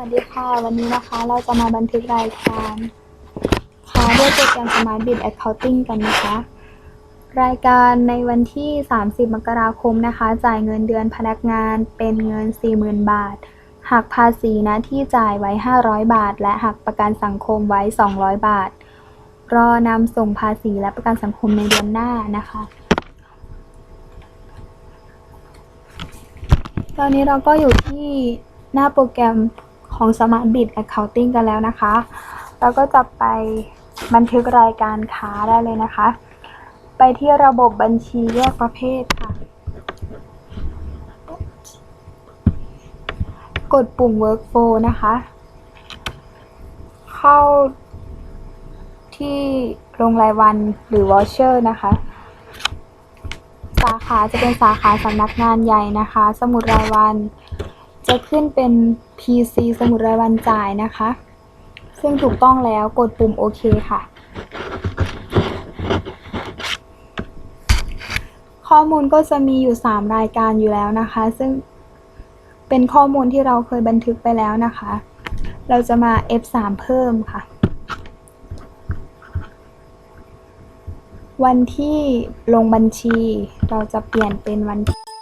วัสดีค่ะ วันนี้นะคะเราจะมาบันทึกรายการค่ะด้วยโปรแกรม Smart Bid Accounting กันนะคะ รายการในวันที่ 30 มกราคมนะคะ จ่ายเงินเดือนพนักงานเป็นเงิน 40,000 บาท หักภาษีนะที่จ่ายไว้ 500 บาท และหักประกันสังคมไว้ 200 บาท รอนำส่งภาษีและประกันสังคมในเดือนหน้านะคะตอนนี้เราก็อยู่ที่หน้าโปรแกรม ของ Smart Bid Accounting กันแล้วนะคะ เราก็จะไปบันทึกรายการค้าได้เลยนะคะ ไปที่ระบบบัญชีแยกประเภทค่ะ กดปุ่ม Workflow นะคะ เข้าที่ลงรายวันหรือ Voucher นะคะสาขาจะเป็นสาขาสำนักงานใหญ่นะคะ สมุดรายวัน จะขึ้นเป็น PC สมุดรายวันจ่ายนะคะ ซึ่งถูกต้องแล้วกดปุ่มโอเคค่ะ ข้อมูลก็จะมีอยู่ 3 รายการอยู่แล้วนะคะ ซึ่งเป็นข้อมูลที่เราเคยบันทึกไปแล้วนะคะ เราจะมา F3 เพิ่มค่ะวันที่ลงบัญชีเราจะเปลี่ยนเป็นวันที่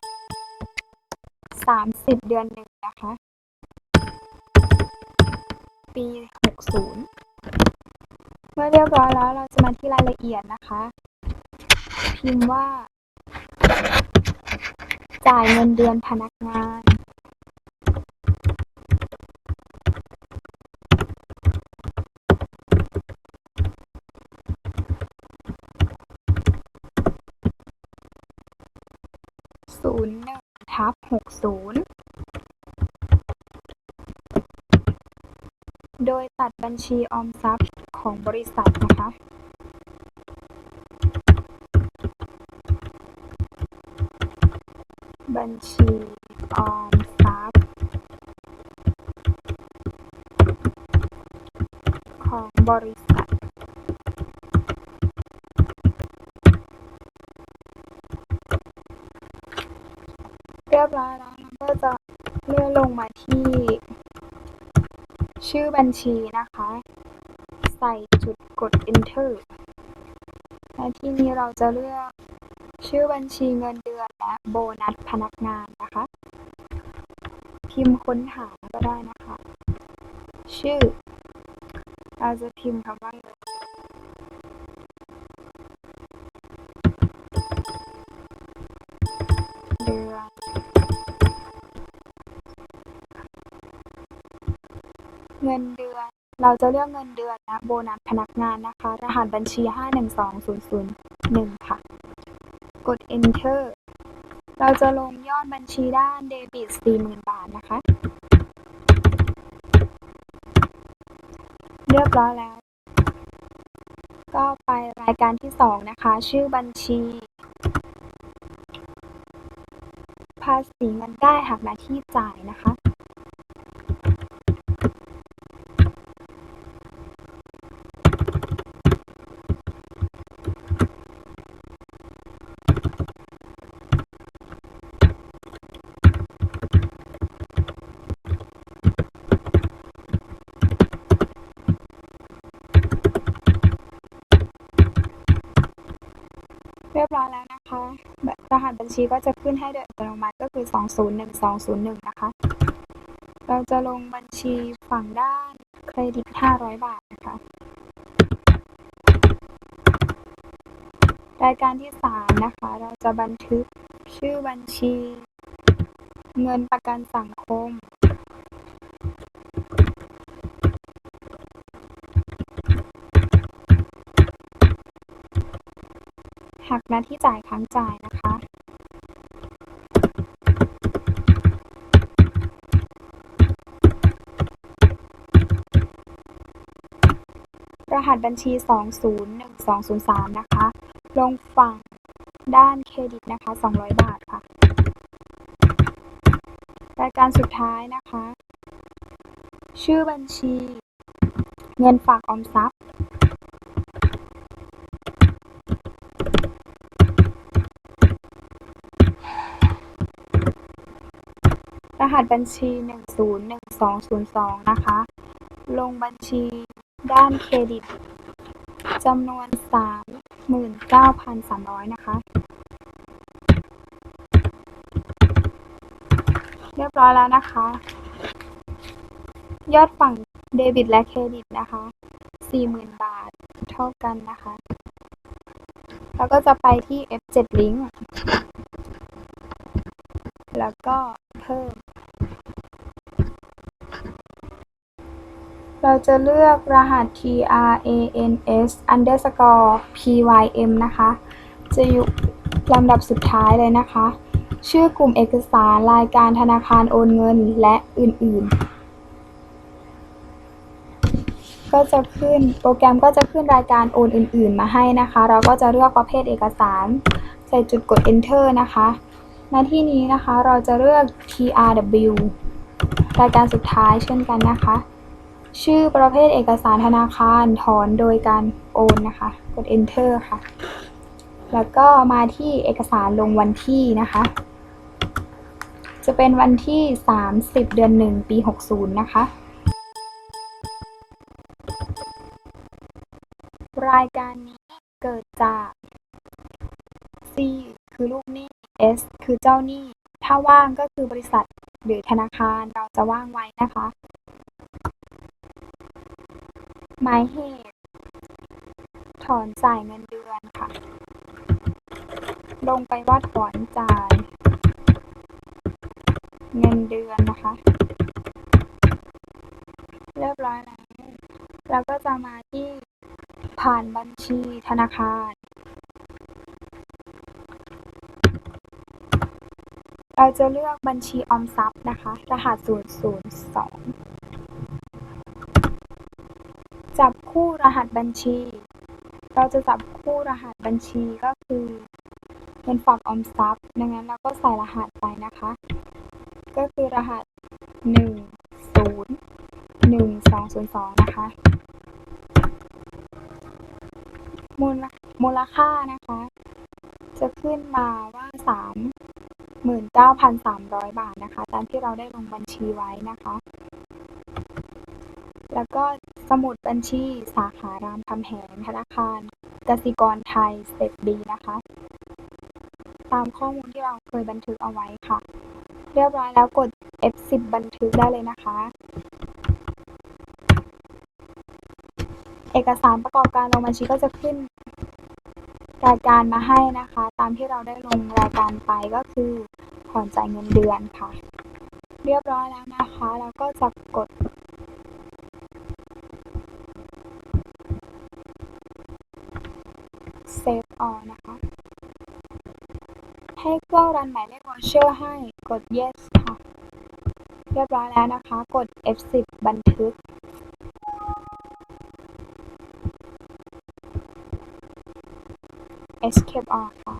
สามสิบเดือนหนึ่งนะคะ ปีหกศูนย์เมื่อเรียบร้อยแล้วเราจะมาที่รายละเอียดนะคะ พิมพ์ว่า จ่ายเงินเดือนพนักงาน ศูนย์โดยตัดบัญชีออมทรัพย์ของบริษัทนะคะบัญชีออมทรัพย์ของบริษัท บร้อยแล้วเราก็จะเลื่อนลงมาที่ ชื่อบัญชีนะคะ ใส่จุดกด enter และที่นี้เราจะเลือกชื่อบัญชีเงินเดือนและโบนัสพนักงานนะคะ พิมพ์ค้นหาก็ได้นะคะ ชื่อ เราจะพิมพ์คำว่าเงินเดือน เงินเดือน เราจะเลือกเงินเดือนและโบนัสพนักงานนะคะ รหัสบัญชี 512001 ค่ะ กด enter เราจะลงยอดบัญชีด้านเดบิต 40,000 บาทนะคะ เรียบร้อยแล้ว ก็ไปรายการที่ 2 นะคะ ชื่อบัญชี ภาษีเงินได้หักหน้าที่จ่ายนะคะ เร้อยแล้วนะคะ รหัสบัญชีก็จะขึ้นให้โดยอัตโนมัติก็คือ 201201 นะคะ เราจะลงบัญชีฝั่งด้านเครดิต 500 บาทนะคะ รายการที่ 3 นะคะ เราจะบันทึกชื่อบัญชี เงินประกันสังคม หักหน้าที่จ่ายค้างจ่ายนะคะ รหัสบัญชี 201203 นะคะ ลงฝั่งด้านเครดิตนะคะ 200 บาทค่ะ รายการสุดท้ายนะคะ ชื่อบัญชี เงินฝากออมทรัพย์ หัสบัญชี101202นะคะ ลงบัญชีด้านเครดิตจำนวน39,300นะคะ เรียบร้อยแล้วนะคะ ยอดฝั่งเดบิตและเครดิตนะคะ40,000บาทเท่ากันนะคะ แล้วก็จะไปที่ F7 Link แล้วก็เพิ่ม เราจะเลือกรหัส trans underscore pym นะคะ จะอยู่ลำดับสุดท้ายเลยนะคะ ชื่อกลุ่มเอกสารรายการธนาคารโอนเงินและอื่นๆ ก็จะขึ้นโปรแกรมก็จะขึ้นรายการโอนอื่น ๆ มาให้นะคะ เราก็จะเลือกประเภทเอกสาร ใส่จุดกด enter นะคะหน้าที่นี้นะคะเราจะเลือก trw รายการสุดท้ายเช่นกันนะคะ ชื่อประเภทเอกสารธนาคารถอนโดยการโอนนะคะ กด enter ค่ะ แล้วก็มาที่เอกสารลงวันที่นะคะ จะเป็นวันที่ 30 เดือน 1 ปี 60 นะคะ รายการนี้เกิดจาก C คือลูกหนี้ S คือเจ้าหนี้ ถ้าว่างก็คือบริษัทหรือธนาคารเราจะว่างไว้นะคะ หมายเหตุ ถอนจ่ายเงินเดือนค่ะ ลงไปว่าถอนจ่าย เงินเดือนนะคะ เรียบร้อยแล้วแล้วก็จะมาที่ผ่านบัญชีธนาคาร เราจะเลือกบัญชีออมทรัพย์นะคะ รหัส 002 จับ คู่รหัสบัญชี เราจะจับคู่รหัสบัญชีก็คือเป็นฝั่งออมทรัพย์ ดังนั้นเราก็ใส่รหัสไปนะคะ ก็คือรหัส 10 1202 นะคะ มูลมูลค่านะคะ จะขึ้นมาว่า 39,300 บาทนะคะ ตามที่เราได้ลงบัญชีไว้นะคะ แล้วก็ มุดบัญชี สาขารามคำแหงธนาคารกสิกรไทยสเต็ปบีนะคะ ตามข้อมูลที่เราเคยบันทึกเอาไว้ค่ะ เรียบร้อยแล้วกด F10 บันทึกได้เลยนะคะ เอกสารประกอบการลงบัญชีก็จะขึ้นรายการมาให้นะคะ ตามที่เราได้ลงรายการไปก็คือถอนจ่ายเงินเดือนค่ะ เรียบร้อยแล้วนะคะ แล้วก็จะกด Save All นะคะ ให้เครื่องรันหมายเลขวอเชอร์ให้ กด Yes ค่ะ เรียบร้อยแล้วนะคะ กด F10 บันทึก Escape ออกค่ะ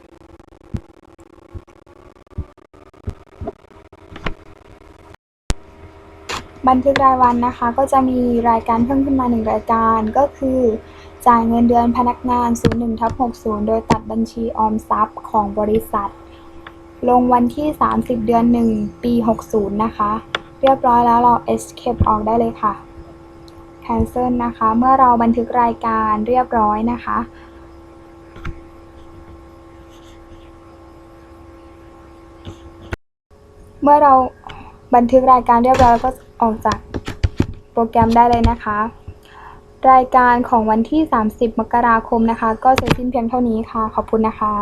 บันทึกรายวันนะคะ ก็จะมีรายการเพิ่มขึ้นมาหนึ่งรายการ ก็คือจ่ายเงินเดือนพนักงาน 01ทับ60 โดยตัดบัญชีออมทรัพย์ของบริษัท ลงวันที่ 30 เดือน 1 ปี 60 นะคะ เรียบร้อยแล้วเรา escape ออกได้เลยค่ะ cancel นะคะ เมื่อเราบันทึกรายการเรียบร้อยนะคะ เมื่อเราบันทึกรายการเรียบร้อยก็ออกจากโปรแกรมได้เลยนะคะ รายการของวันที่ 30 มกราคมนะคะ ก็เสร็จสิ้นเพียงเท่านี้ค่ะ ขอบคุณนะคะ